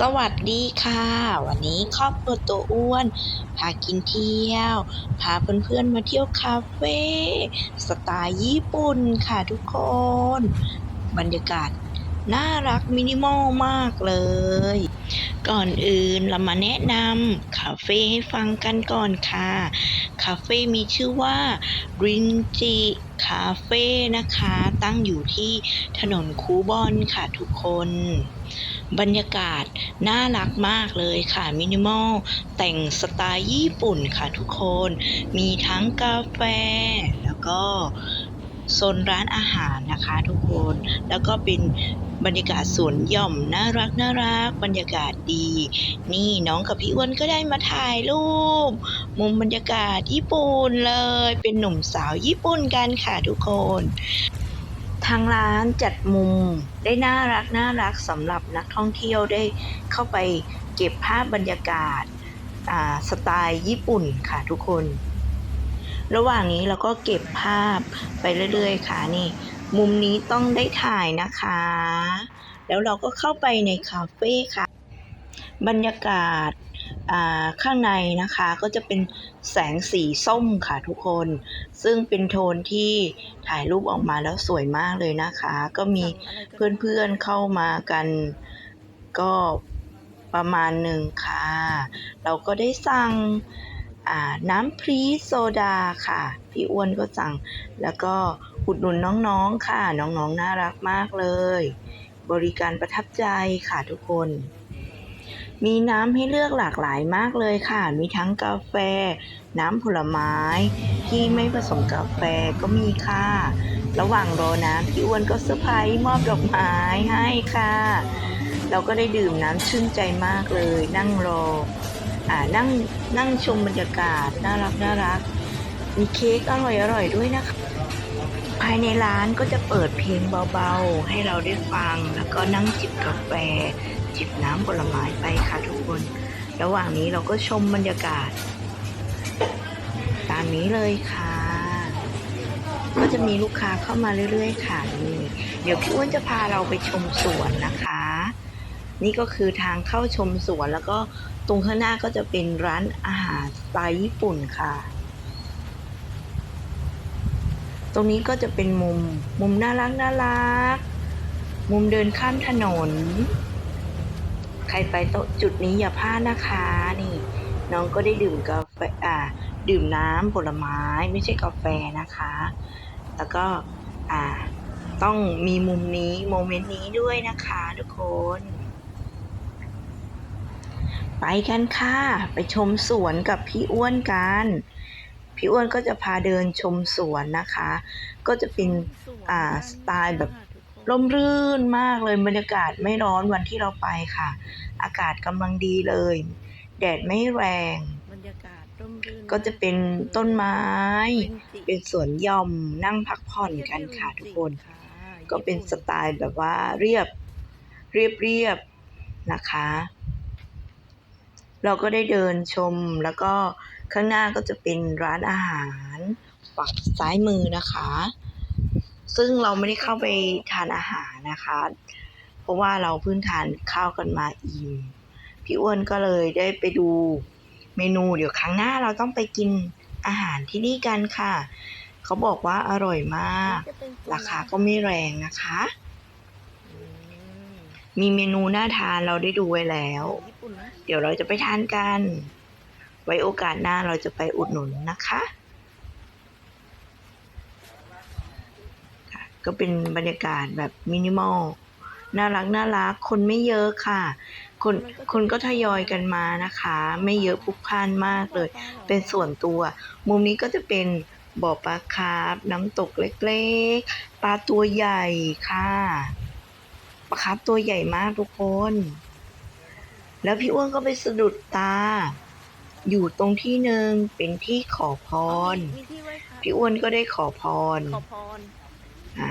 สวัสดีค่ะ วันนี้ครอบครัวตัวอ้วน พากินเที่ยว พาเพื่อนๆมาเที่ยวคาเฟ่สไตล์ญี่ปุ่นค่ะทุกคน บรรยากาศน่ารักมินิมอลมากเลย ก่อนอื่นเรามาแนะนำคาเฟ่ให้ฟังกันก่อนค่ะ คาเฟ่มีชื่อว่ารินจิ คาเฟ่นะคะ ตั้งอยู่ที่ถนนคูบอนค่ะทุกคน บรรยากาศน่ารักมากเลยค่ะ มินิมอล แต่งสไตล์ญี่ปุ่นค่ะทุกคน มีทั้งกาแฟแล้วก็ โซนร้านอาหารนะคะทุกคน แล้วก็เป็นบรรยากาศสวนหย่อมน่ารักน่ารัก บรรยากาศดี นี่น้องกับพี่อ้วนก็ได้มาถ่ายรูป มุมบรรยากาศญี่ปุ่นเลย เป็นหนุ่มสาวญี่ปุ่นกันค่ะทุกคนทางร้านจัดมุมได้น่ารักน่ารักสำหรับนักท่องเที่ยวได้เข้าไปเก็บภาพบรรยากาศาสไตล์ญี่ปุ่นค่ะทุกคน ระหว่างนี้เราก็เก็บภาพไปเรื่อยๆ ค่ะนี่ มุมนี้ต้องได้ถ่ายนะคะ แล้วเราก็เข้าไปในคาเฟ่ค่ะ บรรยากาศาข้างในนะคะก็จะเป็นแสงสีส้มค่ะทุกคน ซึ่งเป็นโทนที่ถ่ายรูปออกมาแล้วสวยมากเลยนะคะ ก็มีเพื่อนๆเข้ามากันก็ประมาณหนึ่งค่ะ เราก็ได้สั่ง น้ำพรีโซดาค่ะ พี่อ้วนก็สั่ง แล้วก็อุดหนุนน้องๆค่ะ น้องๆน่ารักมากเลย บริการประทับใจค่ะทุกคน มีน้ำให้เลือกหลากหลายมากเลยค่ะ มีทั้งกาแฟ น้ำผลไม้ ที่ไม่ผสมกาแฟก็มีค่ะ ระหว่างรอน้ำพี่อ้วนก็เซอร์ไพรส์มอบดอกไม้ให้ค่ะ เราก็ได้ดื่มน้ำชื่นใจมากเลย นั่งรออ่านั่ง นั่งชมบรรยากาศน่ารักน่ารัก มีเค้กอร่อยอร่อยด้วยนะคะ ภายในร้านก็จะเปิดเพลงเบาๆ ให้เราได้ฟัง แล้วก็นั่งจิบกาแฟ จิบน้ำผลไม้ไปค่ะทุกคน ระหว่างนี้เราก็ชมบรรยากาศ ตามนี้เลยค่ะ ก็จะมีลูกค้าเข้ามาเรื่อยๆ ค่ะนี่เดี๋ยวพี่อ้วนจะพาเราไปชมสวนนะคะ นี่ก็คือทางเข้าชมสวน แล้วก็ตรงข้างหน้าก็จะเป็นร้านอาหารสไตล์ญี่ปุ่นค่ะ ตรงนี้ก็จะเป็นมุมมุมน่ารักน่ารัก มุมเดินข้ามถนน ใครไปโต๊ะจุดนี้อย่าพลาดนะคะนี่ น้องก็ได้ดื่มกาแฟอ่าดื่มน้ำผลไม้ไม่ใช่กาแฟนะคะ แล้วก็อ่าต้องมีมุมนี้โมเมนต์นี้ด้วยนะคะทุกคน ไปกันค่ะ ไปชมสวนกับพี่อ้วนกัน พี่อ้วนก็จะพาเดินชมสวนนะคะ ก็จะเป็นอ่าสไตล์แบบร่มรื่นมากเลยบรรยากาศไม่ร้อนวันที่เราไปค่ะ อากาศกำลังดีเลย แดดไม่แรงบรรยากาศร่มรื่นก็จะเป็นต้นไม้ เป็เป็นนสวนหย่อมนั่งพักผ่อนกันค่ะทุกคน ก็เป็นสไตล์แบบว่าเรียบเรียบเรียบนะคะ เราก็ได้เดินชมแล้วก็ข้างหน้าก็จะเป็นร้านอาหารฝั่งซ้ายมือนะคะ ซึ่งเราไม่ได้เข้าไปทานอาหารนะคะ เพราะว่าเราเพิ่งทานข้าวกันมาอิ่มพี่อ้วนก็เลยได้ไปดูเมนูเดี๋ยวครั้งหน้าเราต้องไปกินอาหารที่นี่กันค่ะ เขาบอกว่าอร่อยมาก ราคาก็ไม่แรงนะคะ มีเมนูน่าทานเราได้ดูไว้แล้ว เดี๋ยวเราจะไปทานกัน ไว้โอกาสหน้าเราจะไปอุดหนุนนะคะก็เป็นบรรยากาศแบบมินิมอลน่ารักน่ารักคนไม่เยอะค่ะ คนคนก็ทยอยกันมานะคะ ไม่เยอะพลุกพล่านมากเลย เป็นส่วนตัว มุมนี้ก็จะเป็นบ่อปลาคาร์ฟน้ำตกเล็กๆ ปลาตัวใหญ่ค่ะ ปลาคาร์ฟตัวใหญ่มากทุกคน แล้วพี่อ้วนก็ไปสะดุดตา อยู่ตรงที่หนึ่งเป็นที่ขอพร มีที่ไว้ค่ะพี่อ้วนก็ได้ขอพร ขอพร อะ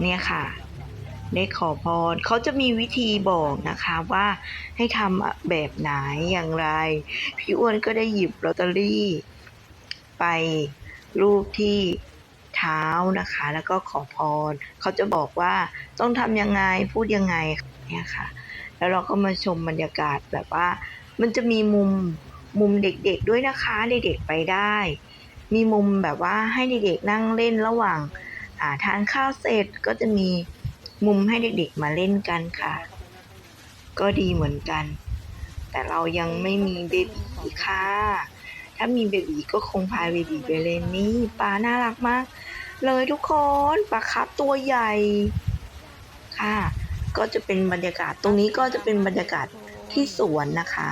เนี่ยค่ะ ได้ขอพรเขาจะมีวิธีบอกนะคะว่าให้ทำแบบไหนอย่างไร พี่อ้วนก็ได้หยิบลอตเตอรี่ ไปรูปที่ เท้านะคะ แล้วก็ขอพรเขาจะบอกว่าต้องทำยังไงพูดยังไงเนี่ยค่ะ แล้วเราก็มาชมบรรยากาศแบบว่า มันจะมีมุมมุมเด็กๆด้วยนะคะเด็กๆไปได้ มีมุมแบบว่าให้เด็กๆนั่งเล่นระหว่างาทานข้าวเสร็จก็จะมีมุมให้เด็กๆมาเล่นกันค่ะ ก็ดีเหมือนกัน แต่เรายังไม่มีเบบีค่ะ ถ้ามีเบบีก็คงพาเบบีไปเล่นนี่ปลาน่ารักมาก เลยทุกคนปลาครับตัวใหญ่ค่ะ ก็จะเป็นบรรยากาศตรงนี้ก็จะเป็นบรรยากาศที่สวนนะคะ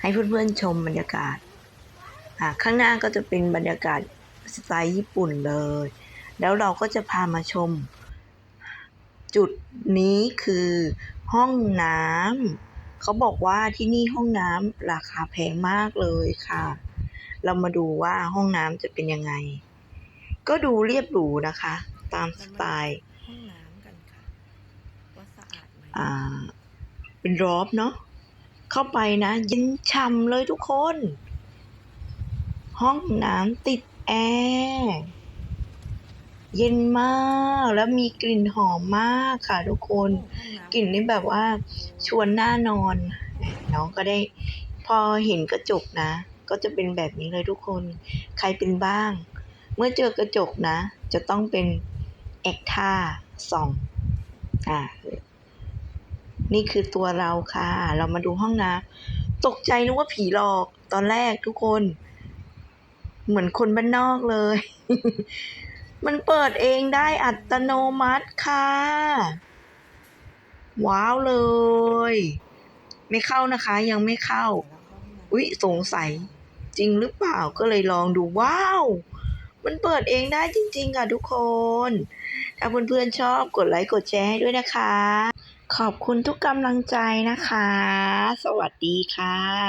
ให้เพื่อนๆชมบรรยากาศข้างหน้าก็จะเป็นบรรยากาศสไตล์ญี่ปุ่นเลย แล้วเราก็จะพามาชม จุดนี้คือห้องน้ำ เขาบอกว่าที่นี่ห้องน้ำราคาแพงมากเลยค่ะ เรามาดูว่าห้องน้ำจะเป็นยังไง ก็ดูเรียบหรูนะคะ ตามสไตล์ห้องน้ำกันค่ะว่าสะอาดไหมอ่า เป็นรอบเนาะเข้าไปนะเย็นช่ำเลยทุกคน ห้องน้ำติดแอร์ เย็นมากแล้วมีกลิ่นหอมมากค่ะทุกคนห้องำกลิ่นนี่แบบว่าชวนน่านอน น้องก็ได้พอเห็นกระจกนะ ก็จะเป็นแบบนี้เลยทุกคน ใครเป็นบ้าง เมื่อเจอกระจกนะ จะต้องเป็นแอคท่าสองอ่านี่คือตัวเราค่ะ เรามาดูห้องน้ำตกใจนึกว่าผีหลอกตอนแรกทุกคน เหมือนคนบ้านนอกเลย มันเปิดเองได้อัตโนมัติค่ะ ว้าวเลย ไม่เข้านะคะ ยังไม่เข้า อุ๊ย สงสัย จริงหรือเปล่าก็เลยลองดูว้าว มันเปิดเองได้จริง ๆ ค่ะทุกคน ถ้าเพื่อนๆชอบกดไลค์กดแชร์ให้ด้วยนะคะ ขอบคุณทุกกำลังใจนะคะ สวัสดีค่ะ